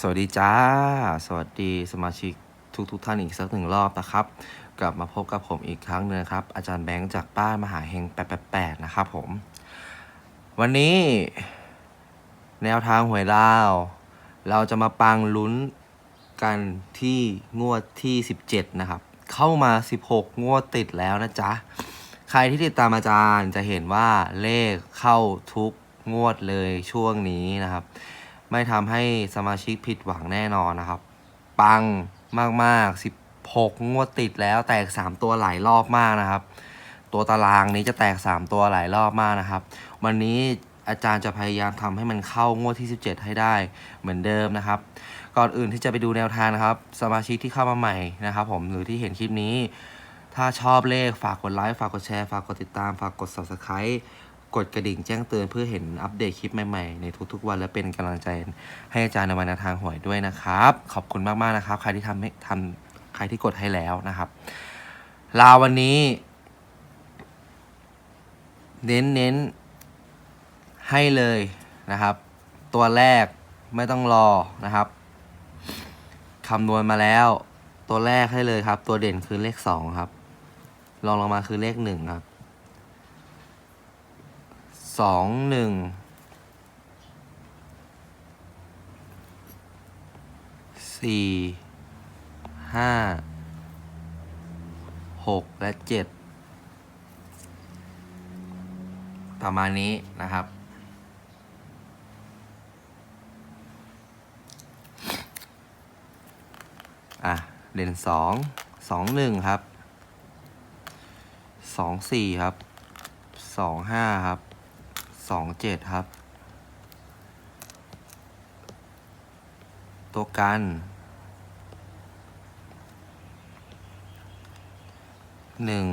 สวัสดีจ้า สวัสดีสมาชิกทุกทุกท่านอีกสักหนึ่งรอบนะครับ กลับมาพบกับผมอีกครั้งหนึงครับ อาจารย์แบงค์จากป้านมหาเฮง888นะครับผม วันนี้แนวทางหวยลาว เราจะมาปังลุ้นกันที่งวดที่ 17 นะครับ เข้ามา 16 งวดติดแล้วนะจ๊ะ ใครที่ติดตามอาจารย์จะเห็นว่าเลขเข้าทุกงวดเลยช่วงนี้นะครับ ไม่ทำให้สมาชิกผิดหวังแน่นอนนะครับ ปังมากๆ 16 งวดติดแล้วแตก 3 ตัวหลายรอบมากนะครับ ตัวตารางนี้จะแตก 3 ตัวหลายรอบมากนะครับ วันนี้อาจารย์จะพยายามทำให้มันเข้างวดที่ 17 ให้ได้เหมือนเดิมนะครับ ก่อนอื่นที่จะไปดูแนวทางนะครับ สมาชิกที่เข้ามาใหม่นะครับผมหรือที่เห็นคลิปนี้ ถ้าชอบเลขฝากกดไลค์ฝากกดแชร์ ฝากกดติดตาม ฝากกด subscribe กดกระดิ่งแจ้งเตือนเพื่อเห็นอัปเดตคลิปใหม่ๆ ในทุกๆวันและเป็นกำลังใจให้อาจารย์ในวันแนวทางหวยด้วยนะครับ ขอบคุณมากๆนะครับ ใครที่ทำให้ทำใครที่กดให้แล้วนะครับ ลาวันนี้ เน้นเน้นๆให้เลยนะครับ ตัวแรกไม่ต้องรอนะครับคำนวณมาแล้ว ตัวแรกให้เลยครับ ตัวเด่นคือเลขสองครับรองลงมาคือเลขหนึ่งครับ สองหนึ่งสี่ห้าหกและเจ็ดประมาณนี้นะครับ อะเด่นสองสองหนึ่งครับสองสี่ครับสองห้าครับ สองเจ็ดครับ ตัวกันหนึ่ง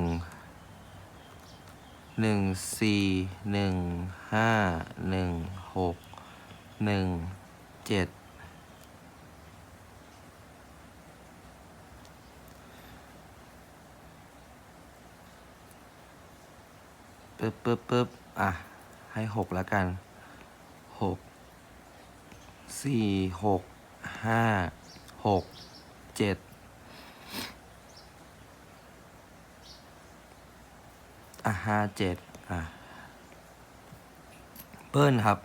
หนึ่งสี่หนึ่งห้าหนึ่งหกหนึ่งเจ็ดปึ๊บปึ๊บปึ๊บอะ ให้หกแล้วกันหกสี่หกห้าหกเจ็ดอะห้าเจ็ดอะเบิ้ลครับ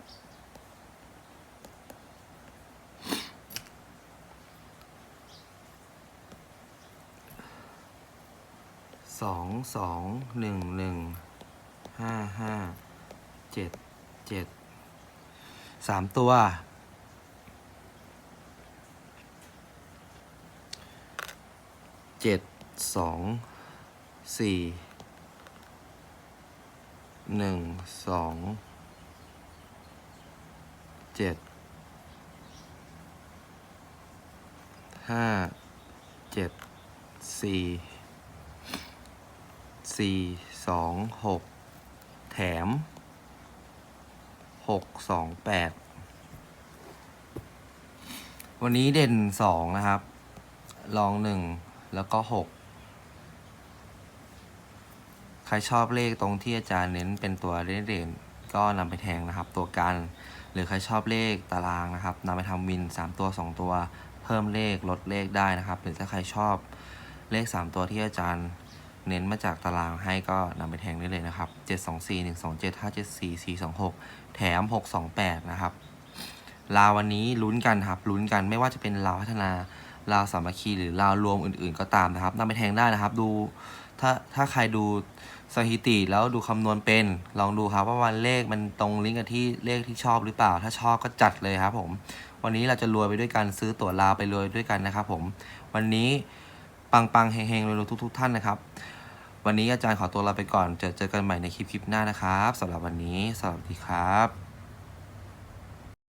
สองสองหนึ่งหนึ่งห้าห้า เจ็ดเจ็ดสามตัวเจ็ดสองสี่หนึ่งสองเจ็ดห้าเจ็ดสี่สี่สองหกแถม หกสองแปดวันนี้เด่นสองนะครับ ลองหนึ่งแล้วก็หกใครชอบเลขตรงที่อาจารย์เน้นเป็นตัวเลขเด่นก็นำไปแทงนะครับ ตัวกัน หรือใครชอบเลขตารางนะครับนำไปทำวิน 3 ตัว 2 ตัว เพิ่มเลขลดเลขได้นะครับ หรือถ้าใครชอบเลข 3 ตัวที่อาจารย์ เน้นมาจากตารางให้ก็นำไปแทงได้เลยนะครับ 7 2 4 1 2 7 5 7 4 4 2 6 แถม 6 2 8 นะครับ ลาววันนี้ลุ้นกันครับ ลุ้นกันไม่ว่าจะเป็นลาวพัฒนาลาวสามัคคีหรือลาวรวมอื่นๆ ก็ตามนะครับนำไปแทงได้นะครับ ดูถ้าถ้าใครดูสถิติแล้วดูคำนวณเป็น ลองดูครับว่าวันเลขมันตรงลิงก์กับที่เลขที่ชอบหรือเปล่า ถ้าชอบก็จัดเลยครับผม วันนี้เราจะรวยไปด้วยกันซื้อตั๋วลาวไปรวยด้วยกันนะครับผม วันนี้ปังปังๆเฮงๆรวยๆทุก ๆ ท่านนะครับ วันนี้อาจารย์ขอตัวลาไปก่อน เจอเจอกันใหม่ในคลิปคลิปหน้านะครับสำหรับวันนี้ สวัสดีครับ